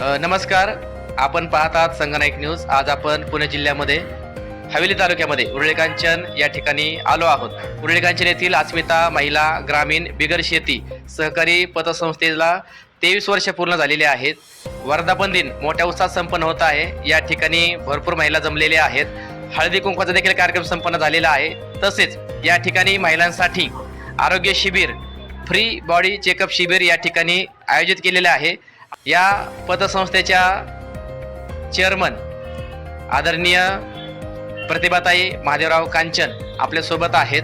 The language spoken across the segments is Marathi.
नमस्कार. आपण पाहतात संगनायक न्यूज. आज आपण पुणे जिल्ह्यामध्ये हवेली तालुक्यामध्ये उरळेकांचन या ठिकाणी आलो आहोत. उरळेकांचन येथील अस्मिता महिला ग्रामीण बिगर शेती सहकारी पतसंस्थेला तेवीस वर्ष पूर्ण झालेले आहेत. वर्धापन दिन मोठ्या उत्साहात संपन्न होत आहे. या ठिकाणी भरपूर महिला जमलेल्या आहेत. हळदी कुंकवाचा देखील कार्यक्रम संपन्न झालेला आहे. तसेच या ठिकाणी महिलांसाठी आरोग्य शिबिर फ्री बॉडी चेकअप शिबिर या ठिकाणी आयोजित केलेले आहे. या पतसंस्थेच्या चेअरमन आदरणीय प्रतिभाताई महादेवराव कांचन आपल्यासोबत आहेत.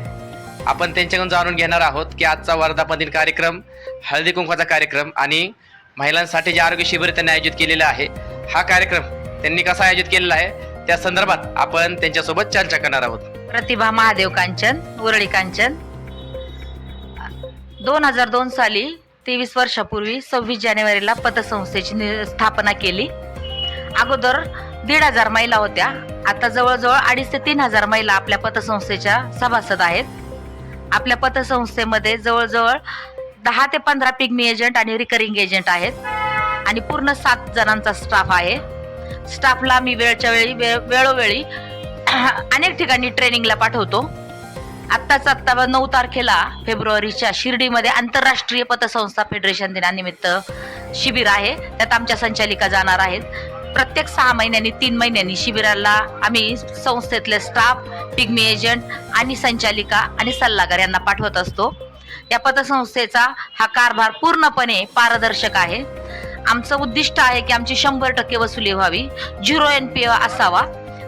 आपण त्यांच्याकडून जाणून घेणार आहोत की आजचा वर्धापन दिन कार्यक्रम हळदी कुंकवाचा कार्यक्रम आणि महिलांसाठी जे आरोग्य शिबिर त्यांनी आयोजित केलेलं आहे हा कार्यक्रम त्यांनी कसा आयोजित केलेला आहे? त्या संदर्भात आपण त्यांच्यासोबत चर्चा करणार आहोत. प्रतिभा महादेव कांचन उरळी कांचन. दोन हजार दोन साली तेवीस वर्षापूर्वी सव्वीस जानेवारीला पतसंस्थेची नि- स्थापना केली. अगोदर दीड हजार महिला होत्या. आता जवळजवळ अडीच ते तीन हजार महिला आपल्या पतसंस्थेच्या सभासद आहेत. आपल्या पतसंस्थेमध्ये जवळजवळ दहा ते पंधरा पिग्मी एजंट आणि रिकरिंग एजंट आहेत. आणि पूर्ण सात जणांचा स्टाफ आहे. स्टाफला मी वेळच्या वेळी वेळ वेळोवेळी अनेक ठिकाणी ट्रेनिंगला पाठवतो. आत्ताच आत्ता नऊ तारखेला फेब्रुवारीच्या शिर्डीमध्ये आंतरराष्ट्रीय पतसंस्था फेडरेशन दिनानिमित्त शिबिर आहे. त्यात आमच्या संचालिका जाणार आहेत. प्रत्येक सहा महिन्यांनी तीन महिन्यांनी शिबिराला आम्ही संस्थेतले स्टाफ पिग्मी एजंट आणि संचालिका आणि सल्लागार यांना पाठवत असतो. या पतसंस्थेचा हा कारभार पूर्णपणे पारदर्शक आहे. आमचं उद्दिष्ट आहे की आमची शंभर टक्के वसुली व्हावी. झिरो एन पी असावा.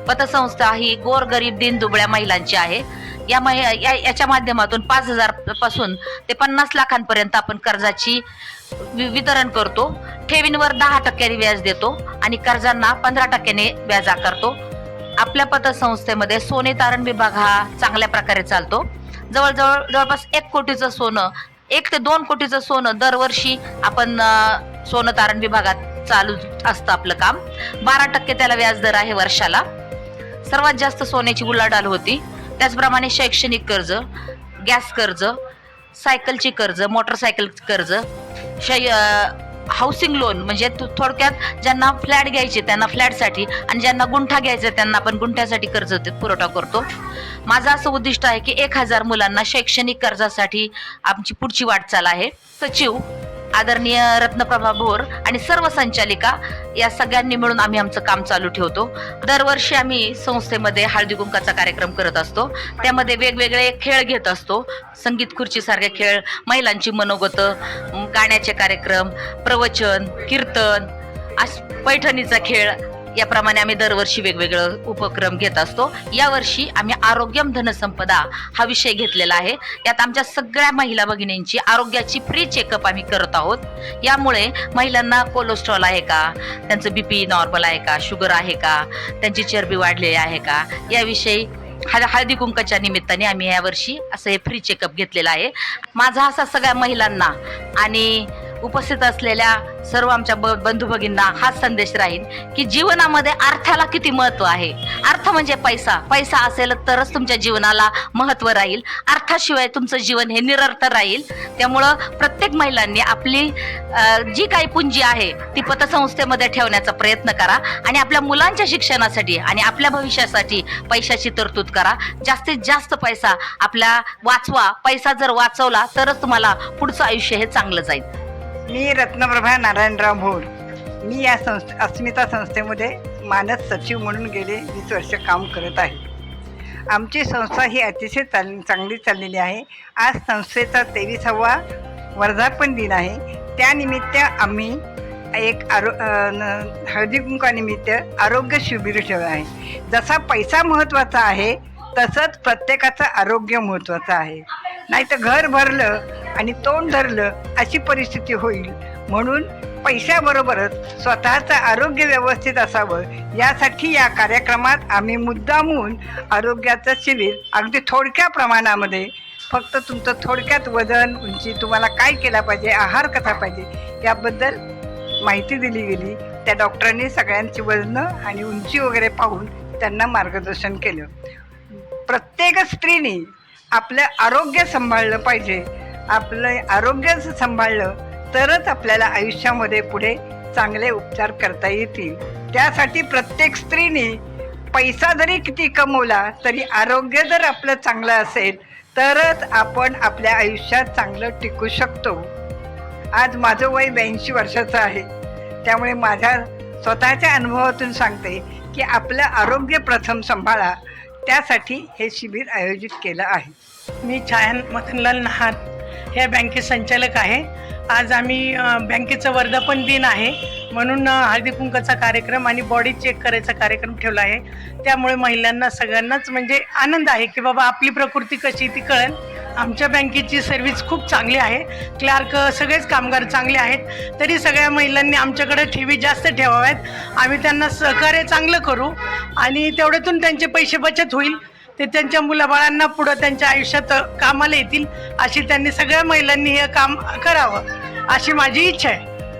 पतसंस्था ही गोरगरीब दिन दुबळ्या महिलांची आहे. या या याच्या माध्यमातून पाच हजारपासून ते पन्नास लाखांपर्यंत आपण कर्जाची वि- वितरण करतो. ठेवींवर दहा टक्क्यांनी व्याज देतो आणि कर्जांना पंधरा टक्क्याने व्याज आकारतो. आपल्या पतसंस्थेमध्ये सोने तारण विभाग हा चांगल्या प्रकारे चालतो. जवळजवळ जवळपास एक कोटीचं सोनं एक ते दोन कोटीचं सोनं दरवर्षी आपण सोनं तारण विभागात चालू असतं आपलं काम. बारा टक्के त्याला व्याजदर आहे वर्षाला. सर्वात जास्त सोन्याची उलाढाल होती. त्याचप्रमाणे शैक्षणिक कर्ज गॅस कर्ज सायकलची कर्ज मोटरसायकल कर्ज शै हाऊसिंग लोन म्हणजे थोडक्यात ज्यांना फ्लॅट घ्यायचे त्यांना फ्लॅटसाठी आणि ज्यांना गुंठा घ्यायचा त्यांना आपण गुंठ्यासाठी कर्ज पुरवठा करतो. माझं असं उद्दिष्ट आहे की एक हजार मुलांना शैक्षणिक कर्जासाठी आमची पुढची वाटचाल आहे. सचिव आदरणीय रत्नप्रभा भोर आणि सर्व संचालिका या सगळ्यांनी मिळून आम्ही आमचं काम चालू ठेवतो. दरवर्षी आम्ही संस्थेमध्ये हळदी कुंकाचा कार्यक्रम करत असतो. त्यामध्ये वेगवेगळे खेळ घेत असतो. संगीत खुर्चीसारखे खेळ महिलांची मनोगत गाण्याचे कार्यक्रम प्रवचन कीर्तन अस पैठणीचा खेळ याप्रमाणे आम्ही दरवर्षी वेगवेगळं उपक्रम घेत असतो. यावर्षी आम्ही आरोग्यम धनसंपदा हा विषय घेतलेला आहे. यात आमच्या सगळ्या महिला भगिनींची आरोग्याची फ्री चेकअप आम्ही करत आहोत. यामुळे महिलांना कोलेस्ट्रॉल आहे का? त्यांचं बीपी नॉर्मल आहे का? शुगर आहे का? त्यांची चरबी वाढलेली आहे का? याविषयी हळ हळदी कुंकाच्या निमित्ताने आम्ही यावर्षी असं हे फ्री चेकअप घेतलेलं आहे. माझा असा सगळ्या महिलांना आणि उपस्थित असलेल्या सर्व आमच्या ब बंधू भगिनींना हाच संदेश राहील की जीवनामध्ये अर्थाला किती महत्त्व आहे. अर्थ म्हणजे पैसा. पैसा असेल तरच तुमच्या जीवनाला महत्त्व राहील. अर्थाशिवाय तुमचं जीवन हे निरर्थ राहील. त्यामुळं प्रत्येक महिलांनी आपली जी काही पुंजी आहे ती पतसंस्थेमध्ये ठेवण्याचा प्रयत्न करा आणि आपल्या मुलांच्या शिक्षणासाठी आणि आपल्या भविष्यासाठी पैशाची तरतूद करा. जास्तीत जास्त पैसा आपल्या वाचवा. पैसा जर वाचवला तरच तुम्हाला पुढचं आयुष्य हे चांगलं जाईल. मी रत्नप्रभा नारायणराव भोर. मी या संस्थे अस्मिता संस्थेमध्ये मानस सचिव म्हणून गेले वीस वर्ष काम करत आहे. आमची संस्था ही अतिशय चाल चांगली चाललेली आहे. आज संस्थेचा तेवीसावा वर्धापन दिन आहे. त्यानिमित्त आम्ही एक आरो न- हळदी कुंकानिमित्त आरोग्य शिबिर ठेवलं आहे. जसा पैसा महत्त्वाचा आहे तसंच प्रत्येकाचं आरोग्य महत्त्वाचं आहे. नाही तर घर भरलं आणि तोंड धरलं अशी परिस्थिती होईल. म्हणून पैशाबरोबरच स्वतःचं आरोग्य व्यवस्थित असावं यासाठी या कार्यक्रमात आम्ही मुद्दामून आरोग्याचं शिबिर अगदी थोडक्या प्रमाणामध्ये फक्त तुमचं थोडक्यात वजन उंची तुम्हाला काय केला पाहिजे आहार कसा पाहिजे याबद्दल माहिती दिली गेली. त्या डॉक्टरांनी सगळ्यांची वजनं आणि उंची वगैरे पाहून त्यांना मार्गदर्शन केलं. प्रत्येक स्त्रीने आपलं आरोग्य सांभाळलं पाहिजे. आपलं आरोग्य सांभाळलं तरच आपल्याला आयुष्यामध्ये पुढे चांगले उपचार करता येतील. त्यासाठी प्रत्येक स्त्रीने पैसा जरी किती कमवला तरी आरोग्य जर आपलं चांगलं असेल तरच आपण आपल्या आयुष्यात चांगलं टिकू शकतो. आज माझं वय ब्याऐंशी वर्षाचं आहे. त्यामुळे माझ्या स्वतःच्या अनुभवातून सांगते की आपलं आरोग्य प्रथम सांभाळा. त्यासाठी हे शिबिर आयोजित केलं आहे. मी छायन मदनलाल नहार ह्या बँकेत संचालक आहे. आज आम्ही बँकेचं वर्धापन दिन आहे. म्हणून हळदी कुंकाचा कार्यक्रम आणि बॉडी चेक करायचा कार्यक्रम ठेवला आहे. त्यामुळे महिलांना सगळ्यांनाच म्हणजे आनंद आहे की बाबा आपली प्रकृती कशी ती कळेल. आमच्या बँकेची सर्व्हिस खूप चांगली आहे. क्लार्क सगळेच कामगार चांगले आहेत. तरी सगळ्या महिलांनी आमच्याकडे ठेवी जास्त ठेवाव्यात. आम्ही त्यांना सहकार्य चांगलं करू आणि तेवढ्यातून त्यांचे पैसे बचत होईल. ते त्यांच्या मुलाबाळांना पुढं त्यांच्या आयुष्यात कामाला येतील अशी त्यांनी सगळ्या महिलांनी हे काम करावं अशी माझी इच्छा आहे.